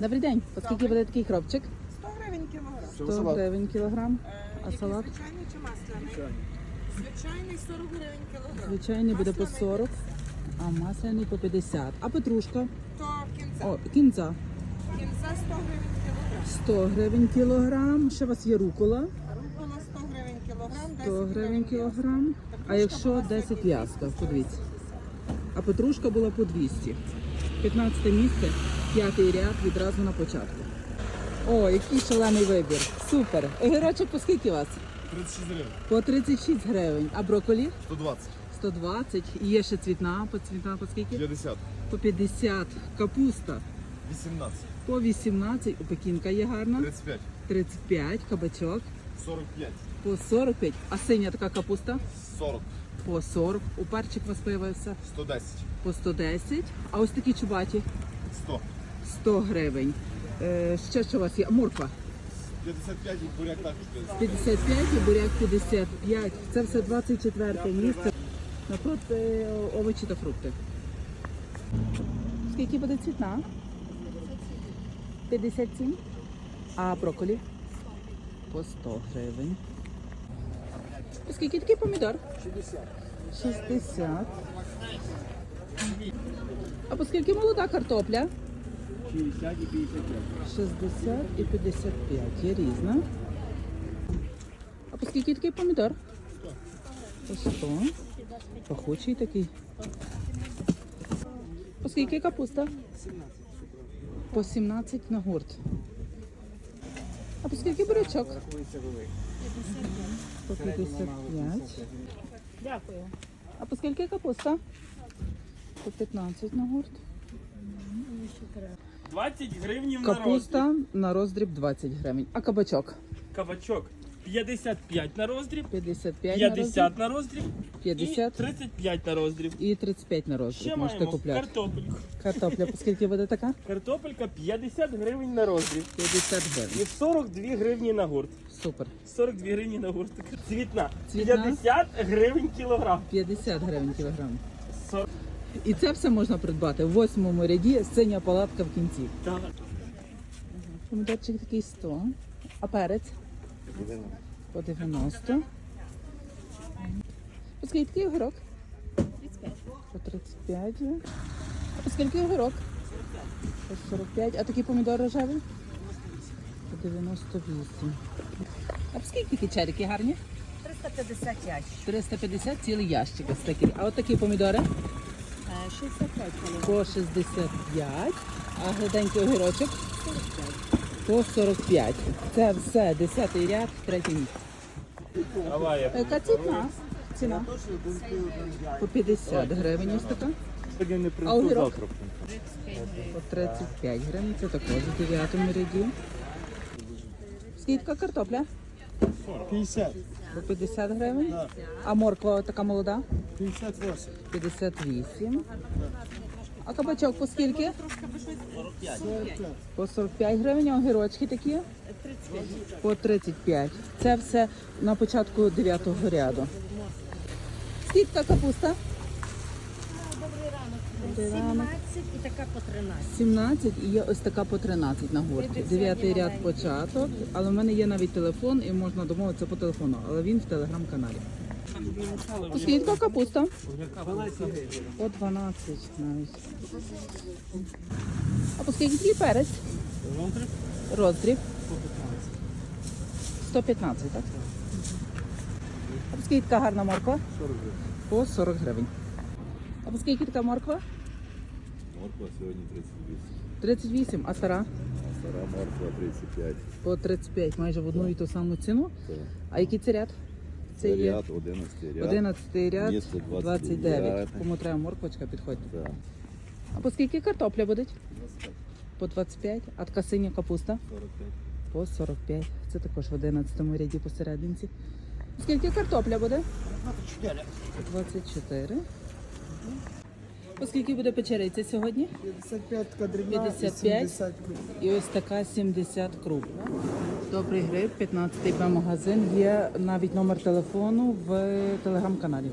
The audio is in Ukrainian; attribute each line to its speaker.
Speaker 1: Добрий день. По скільки буде такий хробчик?
Speaker 2: 100 гривень кілограм.
Speaker 1: 100 гривень кілограм. А салат?
Speaker 2: Звичайний чи масляний? Звичайний 40 гривень кілограм.
Speaker 1: Звичайний буде по 40, а масляний по 50. А петрушка?
Speaker 2: То кінця.
Speaker 1: О, кінза.
Speaker 2: Кінця 100 гривень кілограм.
Speaker 1: 100 гривень кілограм. Ще у вас є рукола.
Speaker 2: Рукола 100 гривень кілограм.
Speaker 1: 100 гривень кілограм. А якщо 10 в'язка, подивіться. А петрушка була по 200. 15 місце, п'ятий ряд відразу на початку. О, який шалений вибір. Супер. Огірочок по скільки у вас?
Speaker 3: 36 гривень.
Speaker 1: По 36 гривень. А брокколі?
Speaker 3: 120.
Speaker 1: 120. І є ще цвітна. По цвітна по скільки?
Speaker 3: 50.
Speaker 1: По 50. Капуста
Speaker 3: 18.
Speaker 1: по 18. У пекінка є гарна.
Speaker 3: 35.
Speaker 1: 35. Кабачок
Speaker 3: 45.
Speaker 1: по 45. А синя така капуста
Speaker 3: 40.
Speaker 1: По 40. У перчик у вас появився
Speaker 3: 110.
Speaker 1: по 110. А ось такі чубаті
Speaker 3: 100.
Speaker 1: 100 гривень. Е, ще що у вас є? Морква
Speaker 3: 55 і буряк також 50.
Speaker 1: 55 і буряк 55. Це все 24 місце. Напроти овочі та фрукти. Скільки буде цвітна? 57. А брокколі? По 100 гривень. По Скільки такий помідор? 60. 60. А по скільки молода картопля?
Speaker 4: 60 і 55.
Speaker 1: 60 і 55. Є різна. А по скільки такий помідор? По 100. Пахучий такий. По скільки капуста? 17. По 17 на гурт. А по скільки бурячок? По 55. Дякую. А по скільки капуста? По 15 на гурт.
Speaker 4: 20 гривнів на роздріб.
Speaker 1: Капуста на роздріб 20 гривень. А кабачок?
Speaker 4: Кабачок 55 на роздріб,
Speaker 1: 55 на роздріб.
Speaker 4: 50 на роздріб
Speaker 1: 50.
Speaker 4: і 35 на роздріб.
Speaker 1: І 35 на
Speaker 4: Ще
Speaker 1: роздріб можете
Speaker 4: маємо
Speaker 1: купляти.
Speaker 4: картопельку.
Speaker 1: Картопля, скільки буде така?
Speaker 4: Картопелька 50 гривень на роздріб.
Speaker 1: 50
Speaker 4: І 42 гривні на гурт.
Speaker 1: Супер.
Speaker 4: 42 гривні на гурт. Цвітна.
Speaker 1: Цвітна.
Speaker 4: 50 гривень кілограм.
Speaker 1: 50 гривень кілограм.
Speaker 4: 40.
Speaker 1: І це все можна придбати в восьмому ряді, синя палатка в кінці.
Speaker 4: Так.
Speaker 1: Помідорчик такий 100. А перець? По 90. Оскільки огірок? 35. По 35. Оскільки огірок? 45. 45. А такий помідор рожевий? По 98. А скільки такі черики гарні?
Speaker 2: 350 ящик.
Speaker 1: 350 цілий ящик. ось такий. А от такі помідори?
Speaker 2: 65.
Speaker 1: По 65. А гладенький огірочок? 45. 145. Це все 10 ряд, третій місце. Яка ціна? Ціна? По 50 гривень ось така.
Speaker 4: Сьогодні не
Speaker 1: принесу. По 35 гривень, це також у 9 ряді. Скільки картопля?
Speaker 3: 50.
Speaker 1: По 50 гривень. А морква така молода?
Speaker 3: 58.
Speaker 1: 58. А кабачок по скільки? По 45 гривень, а огірочки такі? По 35. Це все на початку 9 ряду. Скільки капуста? Добрий ранок.
Speaker 5: 17 і така по 13.
Speaker 1: 17 і є ось така по 13 на гурті. Дев'ятий ряд початок, але в мене є навіть телефон і можна домовитися по телефону, але він в телеграм-каналі. Скільки капуста? По 12 навіть. А по скільки такий перець? Роздріб. 115, так? А по скільки така гарна морква?
Speaker 3: 40 гривень.
Speaker 1: По 40 гривень. А по скільки така морква?
Speaker 6: Морква сьогодні 38.
Speaker 1: 38, а стара?
Speaker 6: А стара морква 35.
Speaker 1: По 35, майже в одну і ту саму ціну. А який це ряд? Це є
Speaker 6: ряд, 11 ряд.
Speaker 1: 11 ряд, 29.
Speaker 6: 29.
Speaker 1: Кому треба морквочка, підходьте.
Speaker 6: Так.
Speaker 1: А по скільки картопля буде? По 25. А така синя капуста?
Speaker 6: 45.
Speaker 1: По 45. Це також в 11 ряді посерединці. Скільки картопля буде? 24. 24. По скільки буде печериця сьогодні?
Speaker 2: 55 кадрівна
Speaker 1: 55. І ось така 70 круг. Добрий гриб, 15 Б магазин. Є навіть номер телефону в телеграм-каналі.